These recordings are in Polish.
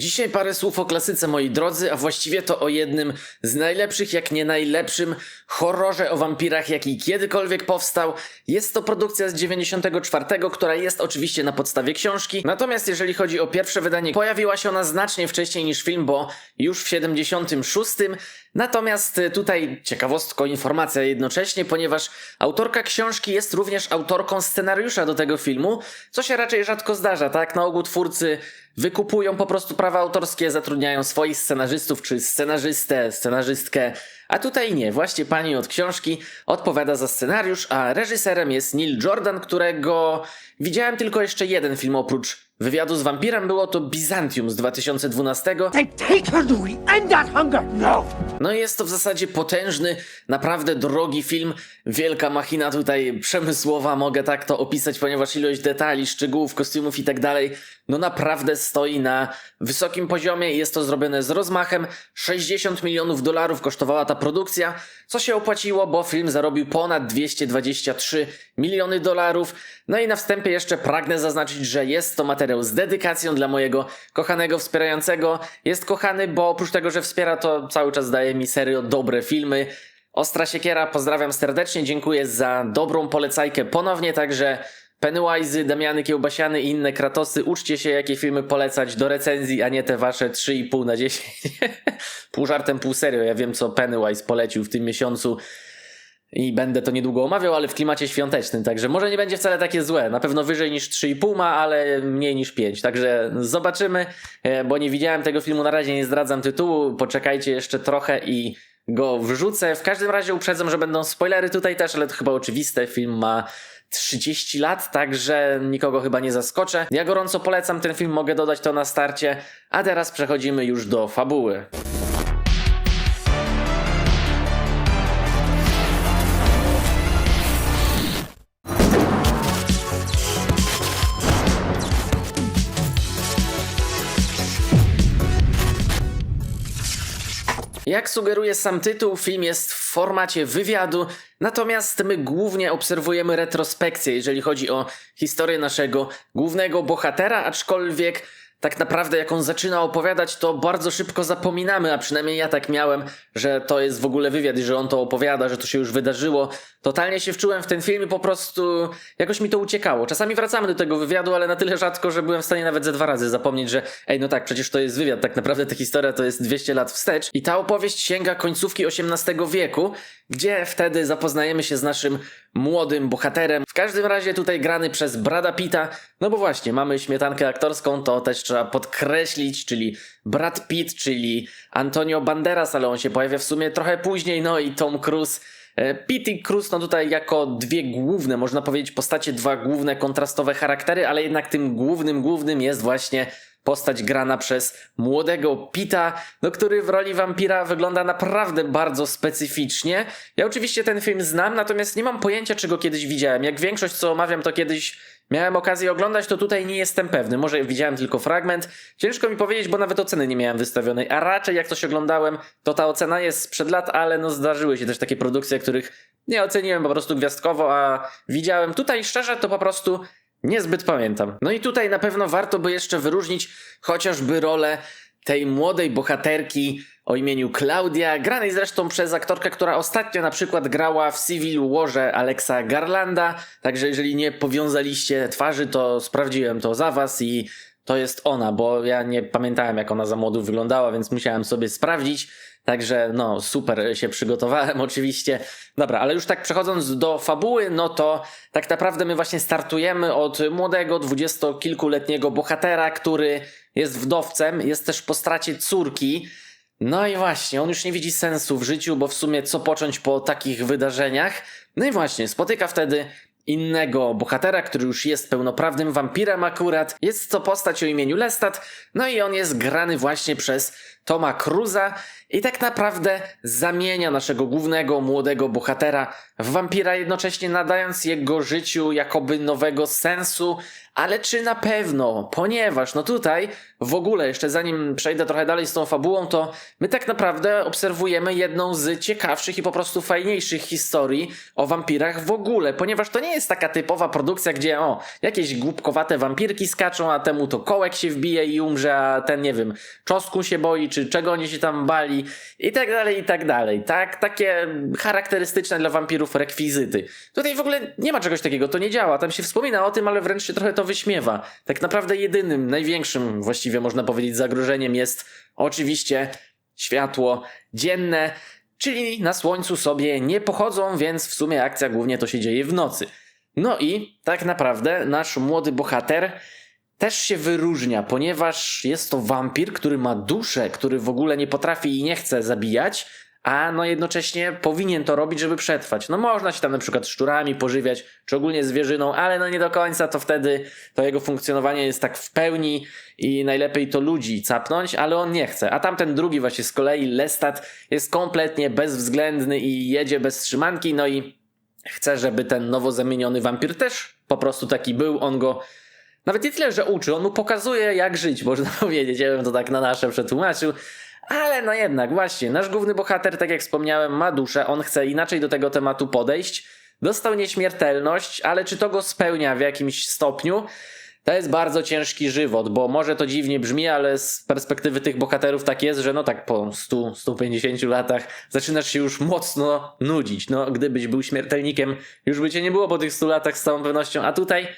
Dzisiaj parę słów o klasyce, moi drodzy, a właściwie to o jednym z najlepszych, jak nie najlepszym horrorze o wampirach, jaki kiedykolwiek powstał. Jest to produkcja z 94, która jest oczywiście na podstawie książki. Natomiast jeżeli chodzi o pierwsze wydanie, pojawiła się ona znacznie wcześniej niż film, bo już w 76. Natomiast y, tutaj ciekawostka, informacja jednocześnie, ponieważ autorka książki jest również autorką scenariusza do tego filmu, co się raczej rzadko zdarza, tak? Na ogół twórcy wykupują po prostu prawa autorskie, zatrudniają swoich scenarzystów czy scenarzystę, scenarzystkę, a tutaj nie. Właśnie pani od książki odpowiada za scenariusz, a reżyserem jest Neil Jordan, którego widziałem tylko jeszcze jeden film oprócz wywiadu z wampirem. Było to Byzantium z 2012. They take her, Louis, end that hunger! No! No i jest to w zasadzie potężny, naprawdę drogi film. Wielka machina tutaj przemysłowa, mogę tak to opisać, ponieważ ilość detali, szczegółów, kostiumów i tak dalej, no naprawdę stoi na wysokim poziomie i jest to zrobione z rozmachem. 60 milionów dolarów kosztowała ta produkcja, co się opłaciło, bo film zarobił ponad 223 miliony dolarów. No i na wstępie jeszcze pragnę zaznaczyć, że jest to materiał z dedykacją dla mojego kochanego wspierającego. Jest kochany, bo oprócz tego, że wspiera, to cały czas daje mi serio dobre filmy. Ostra Siekiera, pozdrawiam serdecznie, dziękuję za dobrą polecajkę ponownie, także Pennywise'y, Damiany Kiełbasiany i inne Kratosy, uczcie się jakie filmy polecać do recenzji, a nie te wasze 3,5 na 10. pół żartem, pół serio, ja wiem co Pennywise polecił w tym miesiącu i będę to niedługo omawiał, ale w klimacie świątecznym, także może nie będzie wcale takie złe. Na pewno wyżej niż 3,5 ma, ale mniej niż 5. Także zobaczymy, e, bo nie widziałem tego filmu na razie, nie zdradzam tytułu. Poczekajcie jeszcze trochę i go wrzucę. W każdym razie uprzedzam, że będą spoilery tutaj też, ale to chyba oczywiste. Film ma 30 lat, także nikogo chyba nie zaskoczę. Ja gorąco polecam ten film, mogę dodać to na starcie. A teraz przechodzimy już do fabuły. Jak sugeruje sam tytuł, film jest w formacie wywiadu, natomiast my głównie obserwujemy retrospekcję, jeżeli chodzi o historię naszego głównego bohatera, aczkolwiek tak naprawdę jak on zaczyna opowiadać, to bardzo szybko zapominamy, a przynajmniej ja tak miałem, że to jest w ogóle wywiad i że on to opowiada, że to się już wydarzyło. Totalnie się wczułem w ten film i po prostu jakoś mi to uciekało. Czasami wracamy do tego wywiadu, ale na tyle rzadko, że byłem w stanie nawet ze dwa razy zapomnieć, że ej, no tak, przecież to jest wywiad, tak naprawdę ta historia to jest 200 lat wstecz. I ta opowieść sięga końcówki XVIII wieku, gdzie wtedy zapoznajemy się z naszym młodym bohaterem. Każdym razie tutaj grany przez Brada Pitta, no bo właśnie, mamy śmietankę aktorską, to też trzeba podkreślić, czyli Brad Pitt, czyli Antonio Banderas, ale on się pojawia w sumie trochę później, no i Tom Cruise. E, Pitt i Cruise, no tutaj jako dwie główne, można powiedzieć, postacie, dwa główne kontrastowe charaktery, ale jednak tym głównym, głównym jest właśnie postać grana przez młodego Pita, no który w roli wampira wygląda naprawdę bardzo specyficznie. Ja oczywiście ten film znam, natomiast nie mam pojęcia, czy go kiedyś widziałem. Jak większość, co omawiam, to kiedyś miałem okazję oglądać, to tutaj nie jestem pewny. Może widziałem tylko fragment. Ciężko mi powiedzieć, bo nawet oceny nie miałem wystawionej, a raczej jak coś oglądałem, to ta ocena jest sprzed lat, ale no zdarzyły się też takie produkcje, których nie oceniłem po prostu gwiazdkowo, a widziałem tutaj szczerze, to po prostu Niezbyt pamiętam. No i tutaj na pewno warto by jeszcze wyróżnić chociażby rolę tej młodej bohaterki o imieniu Claudia, granej zresztą przez aktorkę, która ostatnio na przykład grała w Civil Warze Alexa Garlanda. Także jeżeli nie powiązaliście twarzy, to sprawdziłem to za was i to jest ona, bo ja nie pamiętałem jak ona za młodu wyglądała, więc musiałem sobie sprawdzić. Także no, super się przygotowałem oczywiście. Dobra, ale już tak przechodząc do fabuły, no to tak naprawdę my właśnie startujemy od młodego, dwudziestokilkuletniego bohatera, który jest wdowcem, jest też po stracie córki. No i właśnie, on już nie widzi sensu w życiu, bo w sumie co począć po takich wydarzeniach? No i właśnie, spotyka wtedy innego bohatera, który już jest pełnoprawnym wampirem akurat. Jest to postać o imieniu Lestat, no i on jest grany właśnie przez Toma Cruza i tak naprawdę zamienia naszego głównego młodego bohatera w wampira, jednocześnie nadając jego życiu jakoby nowego sensu, ale czy na pewno? Ponieważ no tutaj w ogóle, jeszcze zanim przejdę trochę dalej z tą fabułą, to my tak naprawdę obserwujemy jedną z ciekawszych i po prostu fajniejszych historii o wampirach w ogóle, ponieważ to nie jest taka typowa produkcja, gdzie o, jakieś głupkowate wampirki skaczą, a temu to kołek się wbije i umrze, a ten nie wiem, czosku się boi, czy czego oni się tam bali i tak dalej, i tak dalej. Tak, takie charakterystyczne dla wampirów rekwizyty. Tutaj w ogóle nie ma czegoś takiego, to nie działa. Tam się wspomina o tym, ale wręcz się trochę to wyśmiewa. Tak naprawdę jedynym, największym właściwie można powiedzieć zagrożeniem jest oczywiście światło dzienne, czyli na słońcu sobie nie pochodzą, więc w sumie akcja głównie to się dzieje w nocy. No i tak naprawdę nasz młody bohater też się wyróżnia, ponieważ jest to wampir, który ma duszę, który w ogóle nie potrafi i nie chce zabijać, a no jednocześnie powinien to robić, żeby przetrwać. No można się tam na przykład szczurami pożywiać, czy ogólnie zwierzyną, ale no nie do końca to wtedy to jego funkcjonowanie jest tak w pełni i najlepiej to ludzi capnąć, ale on nie chce. A tamten drugi właśnie z kolei, Lestat, jest kompletnie bezwzględny i jedzie bez trzymanki, no i chce, żeby ten nowo zamieniony wampir też po prostu taki był, on go nawet nie tyle, że uczy, on mu pokazuje, jak żyć, można powiedzieć. Ja bym to tak na nasze przetłumaczył. Ale no jednak, właśnie, nasz główny bohater, tak jak wspomniałem, ma duszę, on chce inaczej do tego tematu podejść. Dostał nieśmiertelność, ale czy to go spełnia w jakimś stopniu? To jest bardzo ciężki żywot, bo może to dziwnie brzmi, ale z perspektywy tych bohaterów tak jest, że no tak po 100-150 latach zaczynasz się już mocno nudzić. No, gdybyś był śmiertelnikiem, już by cię nie było po tych 100 latach z całą pewnością, a tutaj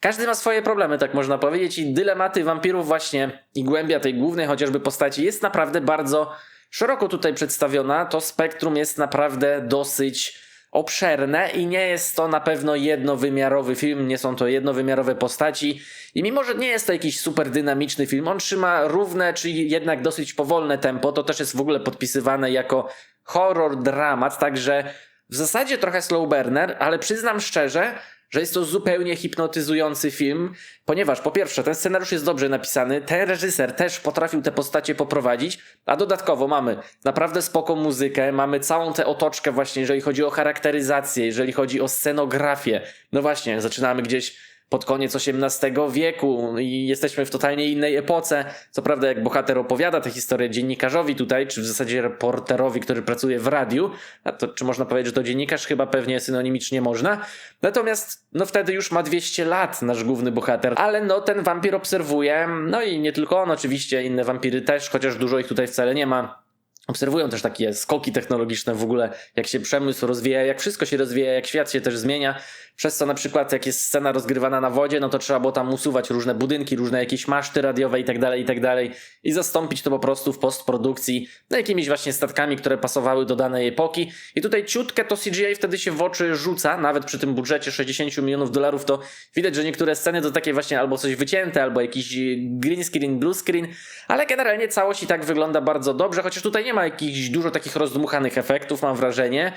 każdy ma swoje problemy, tak można powiedzieć, i dylematy wampirów właśnie i głębia tej głównej chociażby postaci jest naprawdę bardzo szeroko tutaj przedstawiona. To spektrum jest naprawdę dosyć obszerne i nie jest to na pewno jednowymiarowy film, nie są to jednowymiarowe postaci. I mimo, że nie jest to jakiś super dynamiczny film, on trzyma równe, czyli jednak dosyć powolne tempo. To też jest w ogóle podpisywane jako horror dramat, także w zasadzie trochę slow burner, ale przyznam szczerze, że jest to zupełnie hipnotyzujący film, ponieważ po pierwsze ten scenariusz jest dobrze napisany, ten reżyser też potrafił te postacie poprowadzić, a dodatkowo mamy naprawdę spoko muzykę, mamy całą tę otoczkę właśnie, jeżeli chodzi o charakteryzację, jeżeli chodzi o scenografię. No właśnie, zaczynamy gdzieś pod koniec XVIII wieku i jesteśmy w totalnie innej epoce. Co prawda, jak bohater opowiada tę historię dziennikarzowi tutaj, czy w zasadzie reporterowi, który pracuje w radiu, a to czy można powiedzieć, że to dziennikarz? Chyba pewnie synonimicznie można. Natomiast, no wtedy już ma 200 lat nasz główny bohater, ale no ten wampir obserwuje, no i nie tylko on, oczywiście inne wampiry też, chociaż dużo ich tutaj wcale nie ma. Obserwują też takie skoki technologiczne w ogóle, jak się przemysł rozwija, jak wszystko się rozwija, jak świat się też zmienia. Przez co na przykład jak jest scena rozgrywana na wodzie, no to trzeba było tam usuwać różne budynki, różne jakieś maszty radiowe i tak dalej, i tak dalej i zastąpić to po prostu w postprodukcji no jakimiś właśnie statkami, które pasowały do danej epoki. I tutaj ciutkę to CGI wtedy się w oczy rzuca, nawet przy tym budżecie 60 milionów dolarów, to widać, że niektóre sceny to takie właśnie albo coś wycięte, albo jakiś green screen, blue screen, ale generalnie całość i tak wygląda bardzo dobrze, chociaż tutaj nie ma jakichś dużo takich rozdmuchanych efektów, mam wrażenie.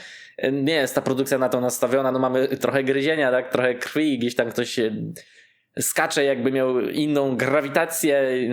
Nie jest ta produkcja na to nastawiona, no mamy trochę gryzienia, tak, trochę krwi, gdzieś tam ktoś się skacze, jakby miał inną grawitację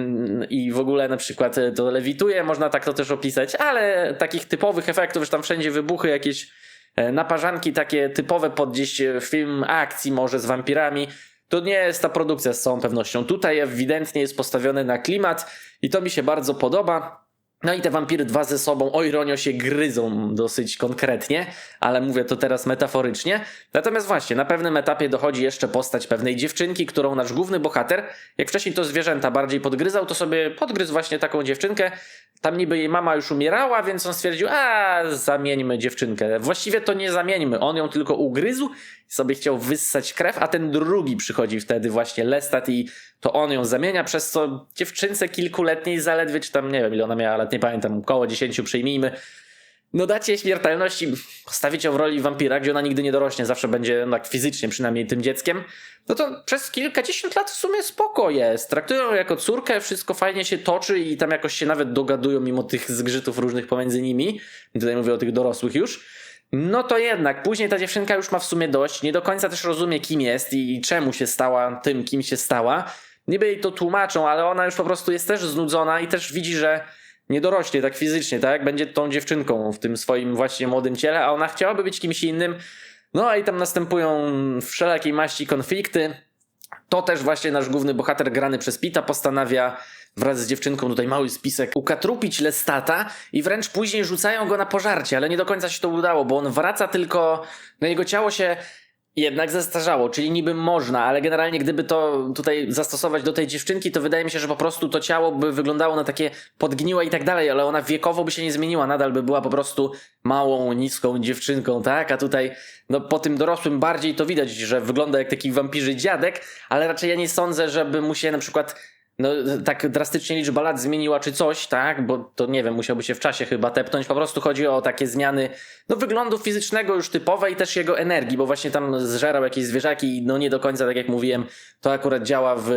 i w ogóle na przykład to lewituje, można tak to też opisać, ale takich typowych efektów, że tam wszędzie wybuchy, jakieś e, naparzanki takie typowe pod gdzieś film akcji może z wampirami, to nie jest ta produkcja z całą pewnością. Tutaj ewidentnie jest postawione na klimat i to mi się bardzo podoba. No i te wampiry dwa ze sobą, o ironio, się gryzą dosyć konkretnie, ale mówię to teraz metaforycznie. Natomiast właśnie, na pewnym etapie dochodzi jeszcze postać pewnej dziewczynki, którą nasz główny bohater, jak wcześniej to zwierzęta bardziej podgryzał, to sobie podgryzł właśnie taką dziewczynkę. Tam niby jej mama już umierała, więc on stwierdził, a zamieńmy dziewczynkę. Właściwie to nie zamieńmy, on ją tylko ugryzł sobie chciał wyssać krew, a ten drugi przychodzi wtedy właśnie Lestat i to on ją zamienia, przez co dziewczynce kilkuletniej zaledwie, czy tam nie wiem ile ona miała lat, nie pamiętam, około 10 przyjmijmy, no dacie śmiertelności, postawicie ją w roli wampira, gdzie ona nigdy nie dorośnie, zawsze będzie no, tak fizycznie przynajmniej tym dzieckiem, no to przez kilkadziesiąt lat w sumie spoko jest. Traktują ją jako córkę, wszystko fajnie się toczy i tam jakoś się nawet dogadują mimo tych zgrzytów różnych pomiędzy nimi. Tutaj mówię o tych dorosłych już. No to jednak, później ta dziewczynka już ma w sumie dość, nie do końca też rozumie kim jest i czemu się stała tym, kim się stała. Niby jej to tłumaczą, ale ona już po prostu jest też znudzona i też widzi, że nie dorośnie tak fizycznie, tak? Będzie tą dziewczynką w tym swoim właśnie młodym ciele, a ona chciałaby być kimś innym. No i tam następują wszelakiej maści konflikty. To też właśnie nasz główny bohater grany przez Pita postanawia wraz z dziewczynką tutaj mały spisek ukatrupić Lestata i wręcz później rzucają go na pożarcie, ale nie do końca się to udało, bo on wraca tylko, no jego ciało się jednak zestarzało, czyli niby można, ale generalnie gdyby to tutaj zastosować do tej dziewczynki, to wydaje mi się, że po prostu to ciało by wyglądało na takie podgniłe i tak dalej, ale ona wiekowo by się nie zmieniła, nadal by była po prostu małą, niską dziewczynką, tak? A tutaj, no po tym dorosłym bardziej to widać, że wygląda jak taki wampirzy dziadek, ale raczej ja nie sądzę, żeby mu się na przykład no, tak drastycznie liczba lat zmieniła czy coś, tak? Bo to nie wiem, musiałby się w czasie chyba tepnąć. Po prostu chodzi o takie zmiany no, wyglądu fizycznego już typowe i też jego energii, bo właśnie tam zżerał jakieś zwierzaki i no nie do końca, tak jak mówiłem, to akurat działa w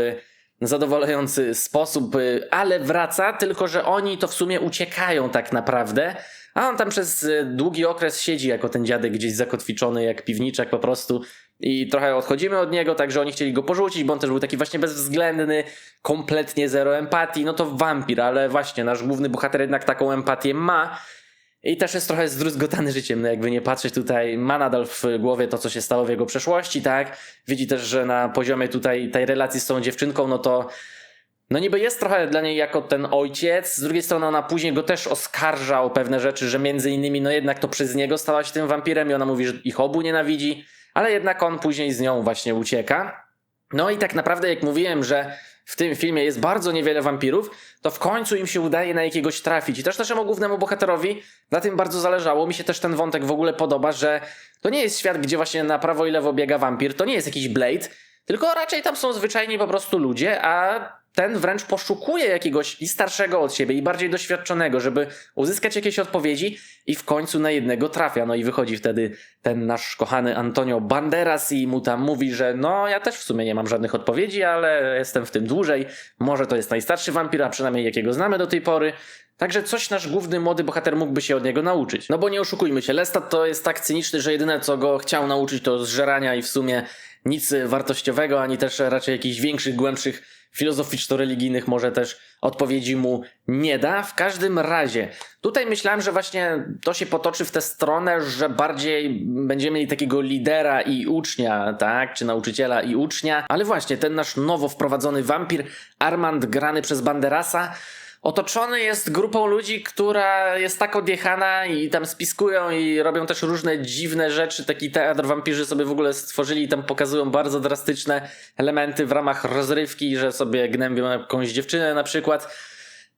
zadowalający sposób, y, ale wraca, tylko że oni to w sumie uciekają tak naprawdę. A on tam przez y, długi okres siedzi jako ten dziadek gdzieś zakotwiczony, jak piwniczek po prostu. I trochę odchodzimy od niego, także oni chcieli go porzucić, bo on też był taki właśnie bezwzględny, kompletnie zero empatii. No to wampir, ale właśnie nasz główny bohater jednak taką empatię ma. I też jest trochę zdruzgotany życiem, no jakby nie patrzeć tutaj, ma nadal w głowie to, co się stało w jego przeszłości, tak? Widzi też, że na poziomie tutaj tej relacji z tą dziewczynką, no to no niby jest trochę dla niej jako ten ojciec, z drugiej strony ona później go też oskarża o pewne rzeczy, że między innymi no jednak to przez niego stała się tym wampirem i ona mówi, że ich obu nienawidzi, ale jednak on później z nią właśnie ucieka. No i tak naprawdę jak mówiłem, że w tym filmie jest bardzo niewiele wampirów, to w końcu im się udaje na jakiegoś trafić. I też naszemu głównemu bohaterowi na tym bardzo zależało. Mi się też ten wątek w ogóle podoba, że to nie jest świat, gdzie właśnie na prawo i lewo biega wampir, to nie jest jakiś Blade, tylko raczej tam są zwyczajni po prostu ludzie, a ten wręcz poszukuje jakiegoś i starszego od siebie, i bardziej doświadczonego, żeby uzyskać jakieś odpowiedzi i w końcu na jednego trafia. No i wychodzi wtedy ten nasz kochany Antonio Banderas i mu tam mówi, że no ja też w sumie nie mam żadnych odpowiedzi, ale jestem w tym dłużej. Może to jest najstarszy wampir, a przynajmniej jakiego znamy do tej pory. Także coś nasz główny młody bohater mógłby się od niego nauczyć. No bo nie oszukujmy się, Lestat to jest tak cyniczny, że jedyne co go chciał nauczyć to zżerania i w sumie nic wartościowego, ani też raczej jakichś większych, głębszych filozoficzno-religijnych może też odpowiedzi mu nie da. W każdym razie, tutaj myślałem, że właśnie to się potoczy w tę stronę, że bardziej będziemy mieli takiego lidera i ucznia, tak? Czy nauczyciela i ucznia. Ale właśnie, ten nasz nowo wprowadzony wampir, Armand, grany przez Banderasa, otoczony jest grupą ludzi, która jest tak odjechana i tam spiskują i robią też różne dziwne rzeczy. Taki teatr wampirzy sobie w ogóle stworzyli i tam pokazują bardzo drastyczne elementy w ramach rozrywki, że sobie gnębią jakąś dziewczynę na przykład.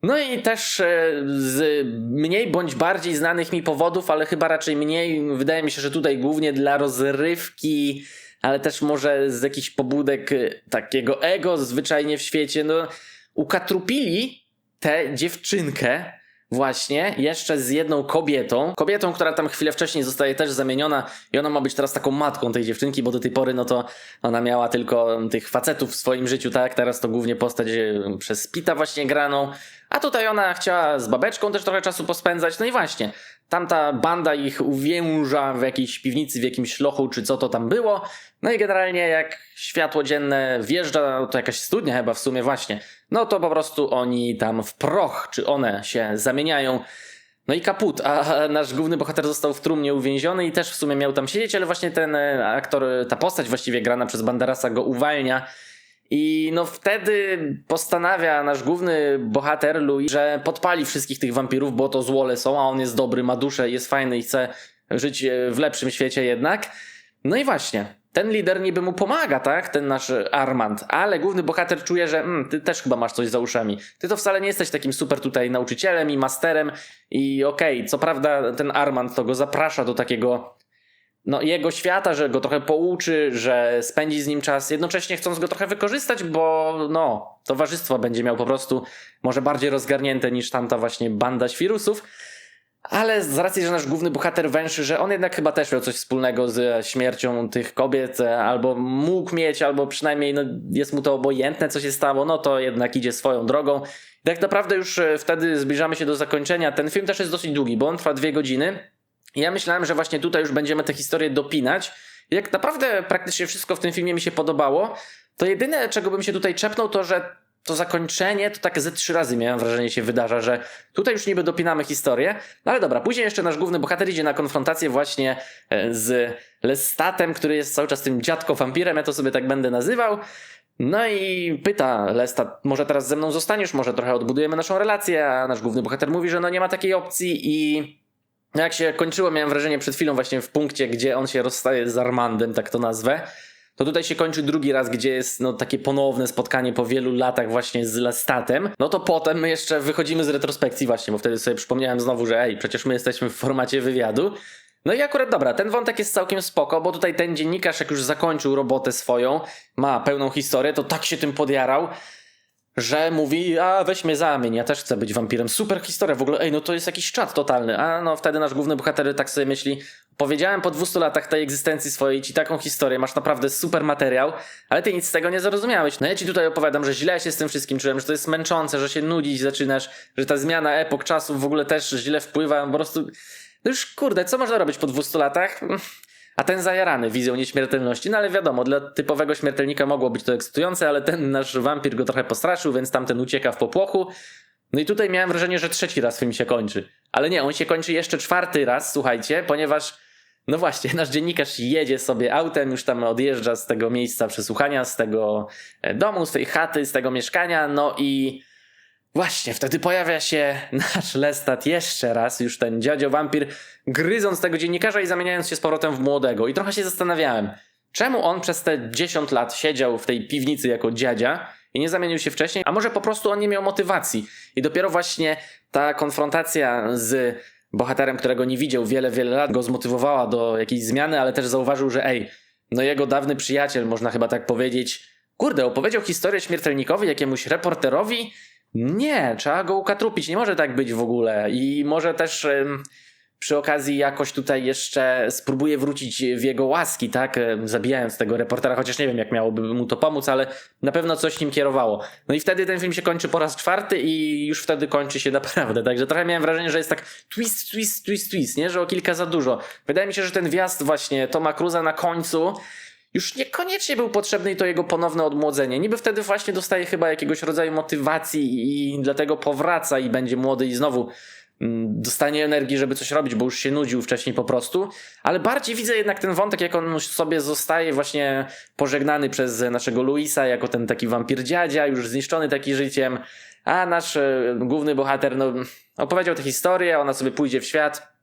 No i też e, z mniej bądź bardziej znanych mi powodów, ale chyba raczej mniej, wydaje mi się, że tutaj głównie dla rozrywki, ale też może z jakichś pobudek e, takiego ego zwyczajnie w świecie, no ukatrupili tę dziewczynkę właśnie jeszcze z jedną kobietą. Kobietą, która tam chwilę wcześniej zostaje też zamieniona i ona ma być teraz taką matką tej dziewczynki, bo do tej pory no to ona miała tylko tych facetów w swoim życiu, tak? Teraz to głównie postać przez Pita właśnie graną. A tutaj ona chciała z babeczką też trochę czasu pospędzać. No i właśnie, tamta banda ich uwięża w jakiejś piwnicy, w jakimś lochu, czy co to tam było. No i generalnie jak światło dzienne wjeżdża, to jakaś studnia chyba w sumie właśnie, no to po prostu oni tam w proch, czy one się zamieniają. No i kaput, a nasz główny bohater został w trumnie uwięziony i też w sumie miał tam siedzieć, ale właśnie ten e, aktor, ta postać właściwie grana przez Banderasa go uwalnia. I no wtedy postanawia nasz główny bohater Louis, że podpali wszystkich tych wampirów, bo to złole są, a on jest dobry, ma duszę, jest fajny i chce żyć e, w lepszym świecie jednak. No i właśnie, ten lider niby mu pomaga, tak? Ten nasz Armand, ale główny bohater czuje, że mm, ty też chyba masz coś za uszami. Ty to wcale nie jesteś takim super tutaj nauczycielem i masterem i okej, co prawda ten Armand to go zaprasza do takiego no, jego świata, że go trochę pouczy, że spędzi z nim czas, jednocześnie chcąc go trochę wykorzystać, bo no, towarzystwo będzie miał po prostu może bardziej rozgarnięte niż tamta właśnie banda świrusów. Ale z racji, że nasz główny bohater węszy, że on jednak chyba też miał coś wspólnego ze śmiercią tych kobiet, albo mógł mieć, albo przynajmniej no, jest mu to obojętne, co się stało, no to jednak idzie swoją drogą. I tak naprawdę już e, wtedy zbliżamy się do zakończenia. Ten film też jest dosyć długi, bo on trwa dwie godziny. Ja myślałem, że właśnie tutaj już będziemy tę historię dopinać. Jak naprawdę praktycznie wszystko w tym filmie mi się podobało, to jedyne, czego bym się tutaj czepnął, to że to zakończenie to tak ze trzy razy miałem wrażenie się wydarza, że tutaj już niby dopinamy historię, no ale dobra, później jeszcze nasz główny bohater idzie na konfrontację właśnie e, z Lestatem, który jest cały czas tym dziadko wampirem, ja to sobie tak będę nazywał. No i pyta Lestat, może teraz ze mną zostaniesz, może trochę odbudujemy naszą relację, a nasz główny bohater mówi, że no nie ma takiej opcji i jak się kończyło, miałem wrażenie przed chwilą właśnie w punkcie, gdzie on się rozstaje z Armandem, tak to nazwę, to tutaj się kończy drugi raz, gdzie jest no, takie ponowne spotkanie po wielu latach właśnie z Lestatem. No to potem my jeszcze wychodzimy z retrospekcji właśnie, bo wtedy sobie przypomniałem znowu, że ej, przecież my jesteśmy w formacie wywiadu. No i akurat dobra, ten wątek jest całkiem spoko, bo tutaj ten dziennikarz, jak już zakończył robotę swoją, ma pełną historię, to tak się tym podjarał, że mówi, a weź mnie zamień, ja też chcę być wampirem. Super historia, w ogóle, ej, no to jest jakiś czat totalny. A no wtedy nasz główny bohater tak sobie myśli, powiedziałem po 200 latach tej egzystencji swojej ci taką historię, masz naprawdę super materiał, ale ty nic z tego nie zrozumiałeś. No ja ci tutaj opowiadam, że źle się z tym wszystkim czułem, że to jest męczące, że się nudzić zaczynasz, że ta zmiana epok, czasów w ogóle też źle wpływa, po prostu... No już kurde, co można robić po 200 latach? A ten zajarany wizją nieśmiertelności, no ale wiadomo, dla typowego śmiertelnika mogło być to ekscytujące, ale ten nasz wampir go trochę postraszył, więc tamten ucieka w popłochu. No i tutaj miałem wrażenie, że trzeci raz film się kończy. Ale nie, on się kończy jeszcze czwarty raz, słuchajcie, ponieważ no właśnie, nasz dziennikarz jedzie sobie autem, już tam odjeżdża z tego miejsca przesłuchania, z tego e, domu, z tej chaty, z tego mieszkania, no i Właśnie, wtedy pojawia się nasz Lestat jeszcze raz, już ten dziadzio wampir, gryząc tego dziennikarza i zamieniając się z powrotem w młodego. I trochę się zastanawiałem, czemu on przez te 10 lat siedział w tej piwnicy jako dziadzia i nie zamienił się wcześniej, a może po prostu on nie miał motywacji. I dopiero właśnie ta konfrontacja z bohaterem, którego nie widział wiele, wiele lat, go zmotywowała do jakiejś zmiany, ale też zauważył, że ej, no jego dawny przyjaciel, można chyba tak powiedzieć, kurde, opowiedział historię śmiertelnikowi, jakiemuś reporterowi, nie, trzeba go ukatrupić. Nie może tak być w ogóle. I może też przy okazji jakoś tutaj jeszcze spróbuję wrócić w jego łaski, tak? Zabijając tego reportera, chociaż nie wiem, jak miałoby mu to pomóc, ale na pewno coś nim kierowało. No i wtedy ten film się kończy po raz czwarty i już wtedy kończy się naprawdę. Także trochę miałem wrażenie, że jest tak twist, twist, twist, twist, nie? Że o kilka za dużo. Wydaje mi się, że ten wjazd właśnie Toma Cruza na końcu już niekoniecznie był potrzebny i to jego ponowne odmłodzenie. Niby wtedy właśnie dostaje chyba jakiegoś rodzaju motywacji i dlatego powraca i będzie młody i znowu mm, dostanie energii, żeby coś robić, bo już się nudził wcześniej po prostu. Ale bardziej widzę jednak ten wątek, jak on sobie zostaje właśnie pożegnany przez naszego Luisa, jako ten taki wampir dziadzia, już zniszczony taki życiem. A nasz e, główny bohater, no, opowiedział tę historię, ona sobie pójdzie w świat.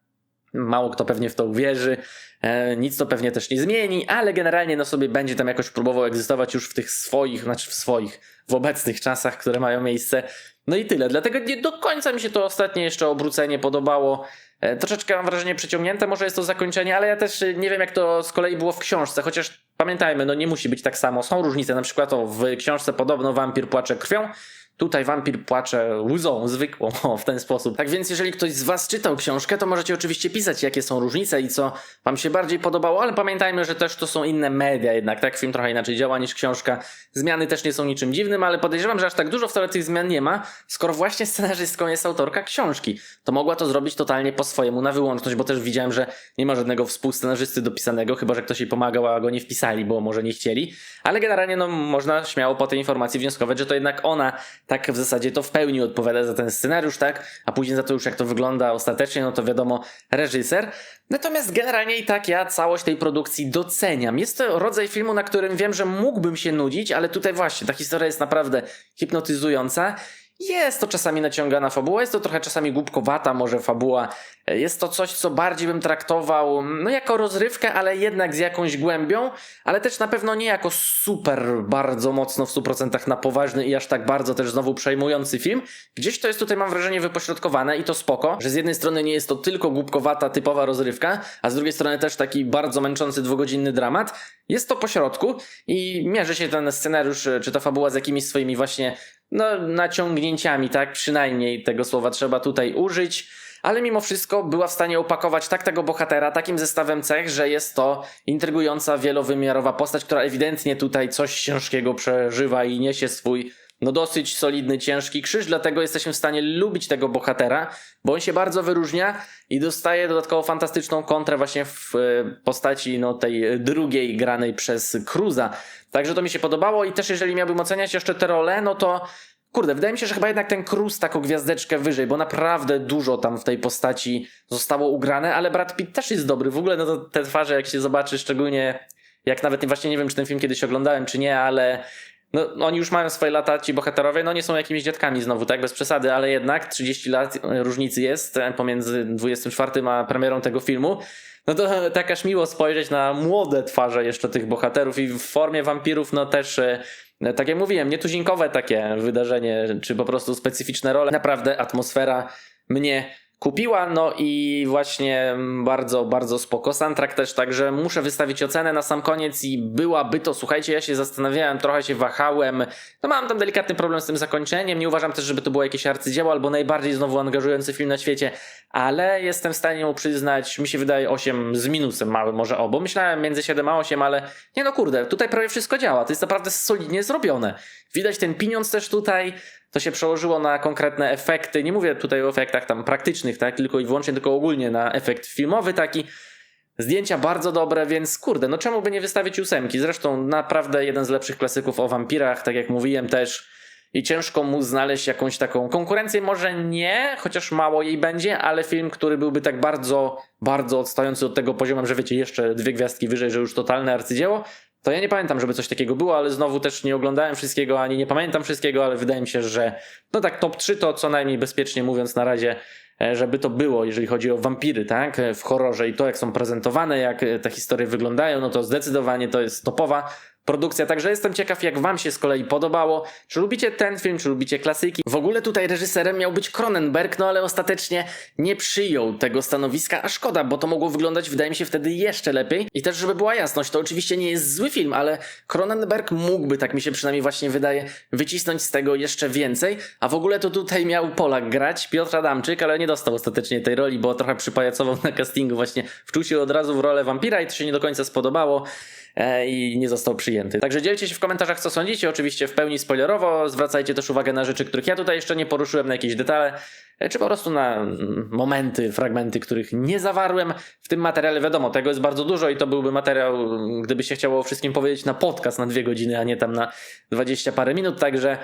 Mało kto pewnie w to uwierzy. E, nic to pewnie też nie zmieni, ale generalnie no sobie będzie tam jakoś próbował egzystować już w tych swoich, znaczy w swoich, w obecnych czasach, które mają miejsce. No i tyle. Dlatego nie do końca mi się to ostatnie jeszcze obrócenie podobało. E, Troszeczkę mam wrażenie przeciągnięte, może jest to zakończenie, ale ja też e, nie wiem jak to z kolei było w książce, chociaż pamiętajmy, no nie musi być tak samo. Są różnice, na przykład o, w książce podobno wampir płacze krwią, Tutaj wampir płacze łzą zwykłą, w ten sposób. Tak więc, jeżeli ktoś z Was czytał książkę, to możecie oczywiście pisać, jakie są różnice i co Wam się bardziej podobało, ale pamiętajmy, że też to są inne media jednak, tak? Film trochę inaczej działa niż książka. Zmiany też nie są niczym dziwnym, ale podejrzewam, że aż tak dużo wcale tych zmian nie ma, skoro właśnie scenarzystką jest autorka książki. To mogła to zrobić totalnie po swojemu na wyłączność, bo też widziałem, że nie ma żadnego współscenarzysty dopisanego, chyba że ktoś jej pomagał, a go nie wpisali, bo może nie chcieli. Ale generalnie, no, można śmiało po tej informacji wnioskować, że to jednak ona tak w zasadzie to w pełni odpowiada za ten scenariusz, tak? A później za to już jak to wygląda ostatecznie, no to wiadomo, reżyser. Natomiast generalnie i tak ja całość tej produkcji doceniam. Jest to rodzaj filmu, na którym wiem, że mógłbym się nudzić, ale tutaj właśnie ta historia jest naprawdę hipnotyzująca. Jest to czasami naciągana fabuła, jest to trochę czasami głupkowata może fabuła. Jest to coś, co bardziej bym traktował no jako rozrywkę, ale jednak z jakąś głębią, ale też na pewno nie jako super bardzo mocno w 100% na poważny i aż tak bardzo też znowu przejmujący film. Gdzieś to jest tutaj mam wrażenie wypośrodkowane i to spoko, że z jednej strony nie jest to tylko głupkowata typowa rozrywka, a z drugiej strony też taki bardzo męczący dwugodzinny dramat. Jest to pośrodku i mierzy się ten scenariusz czy ta fabuła z jakimiś swoimi właśnie no, naciągnięciami, tak? Przynajmniej tego słowa trzeba tutaj użyć. Ale mimo wszystko była w stanie opakować tak tego bohatera takim zestawem cech, że jest to intrygująca, wielowymiarowa postać, która ewidentnie tutaj coś ciężkiego przeżywa i niesie swój no dosyć solidny, ciężki krzyż, dlatego jesteśmy w stanie lubić tego bohatera, bo on się bardzo wyróżnia i dostaje dodatkowo fantastyczną kontrę właśnie w e, postaci no, tej drugiej granej przez Cruza. Także to mi się podobało i też jeżeli miałbym oceniać jeszcze te role, no to Kurde, wydaje mi się, że chyba jednak ten Cruz taką gwiazdeczkę wyżej, bo naprawdę dużo tam w tej postaci zostało ugrane, ale Brad Pitt też jest dobry. W ogóle no to te twarze, jak się zobaczy, szczególnie jak nawet właśnie nie wiem, czy ten film kiedyś oglądałem, czy nie, ale no, oni już mają swoje lata, ci bohaterowie, no nie są jakimiś dziadkami znowu, tak, bez przesady, ale jednak 30 lat różnicy jest e, pomiędzy 24 a premierą tego filmu. No to tak aż miło spojrzeć na młode twarze jeszcze tych bohaterów i w formie wampirów, no też, e, tak jak mówiłem, nietuzinkowe takie wydarzenie, czy po prostu specyficzne role. Naprawdę atmosfera mnie kupiła, no i właśnie bardzo, bardzo spoko. Soundtrack też, także muszę wystawić ocenę na sam koniec i byłaby to, słuchajcie, ja się zastanawiałem, trochę się wahałem, no mam tam delikatny problem z tym zakończeniem, nie uważam też, żeby to było jakieś arcydzieło albo najbardziej znowu angażujący film na świecie, ale jestem w stanie mu przyznać, mi się wydaje 8 z minusem mały może o, bo myślałem między 7 a 8, ale nie no kurde, tutaj prawie wszystko działa, to jest naprawdę solidnie zrobione. Widać ten pieniądz też tutaj, to się przełożyło na konkretne efekty. Nie mówię tutaj o efektach tam praktycznych, tak, tylko i wyłącznie, tylko ogólnie na efekt filmowy taki. Zdjęcia bardzo dobre, więc kurde, no czemu by nie wystawić ósemki? Zresztą naprawdę jeden z lepszych klasyków o wampirach, tak jak mówiłem też. I ciężko mu znaleźć jakąś taką konkurencję. Może nie, chociaż mało jej będzie, ale film, który byłby tak bardzo, bardzo odstający od tego poziomem, że wiecie, jeszcze dwie gwiazdki wyżej, że już totalne arcydzieło, to ja nie pamiętam, żeby coś takiego było, ale znowu też nie oglądałem wszystkiego, ani nie pamiętam wszystkiego, ale wydaje mi się, że no tak top 3 to co najmniej bezpiecznie mówiąc na razie, e, żeby to było, jeżeli chodzi o wampiry, tak, e, w horrorze i to jak są prezentowane, jak e, te historie wyglądają, no to zdecydowanie to jest topowa produkcja, także jestem ciekaw jak wam się z kolei podobało, czy lubicie ten film, czy lubicie klasyki. W ogóle tutaj reżyserem miał być Cronenberg, no ale ostatecznie nie przyjął tego stanowiska, a szkoda, bo to mogło wyglądać wydaje mi się wtedy jeszcze lepiej. I też żeby była jasność, to oczywiście nie jest zły film, ale Cronenberg mógłby, tak mi się przynajmniej właśnie wydaje, wycisnąć z tego jeszcze więcej, a w ogóle to tutaj miał Polak grać, Piotr Adamczyk, ale nie dostał ostatecznie tej roli, bo trochę przypajacował na castingu właśnie, wczuł się od razu w rolę wampira i to się nie do końca spodobało i nie został przyjęty. Także dzielcie się w komentarzach, co sądzicie, oczywiście w pełni spoilerowo, zwracajcie też uwagę na rzeczy, których ja tutaj jeszcze nie poruszyłem, na jakieś detale, e, czy po prostu na momenty, fragmenty, których nie zawarłem w tym materiale. Wiadomo, tego jest bardzo dużo i to byłby materiał, gdyby się chciało o wszystkim powiedzieć, na podcast na dwie godziny, a nie tam na 20 parę minut, także...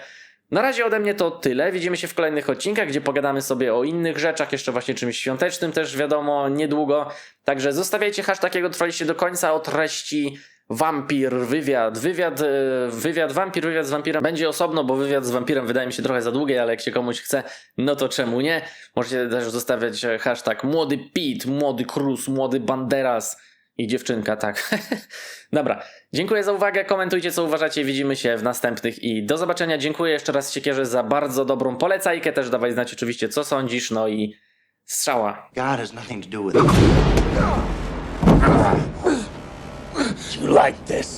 Na razie ode mnie to tyle. Widzimy się w kolejnych odcinkach, gdzie pogadamy sobie o innych rzeczach, jeszcze właśnie czymś świątecznym też wiadomo, niedługo. Także zostawiajcie hashtag, jak dotrwaliście do końca o treści wampir, wywiad, wywiad, e, wywiad, wampir, wywiad z wampirem będzie osobno, bo wywiad z wampirem wydaje mi się trochę za długie, ale jak się komuś chce, no to czemu nie? Możecie też zostawiać e, hashtag młody Pete, młody Cruz, młody Banderas i dziewczynka, tak. Dobra, dziękuję za uwagę, komentujcie co uważacie, widzimy się w następnych i do zobaczenia. Dziękuję jeszcze raz Siekierze za bardzo dobrą polecajkę, też dawaj znać oczywiście co sądzisz, no i strzała. God has nothing to do with it. You like this?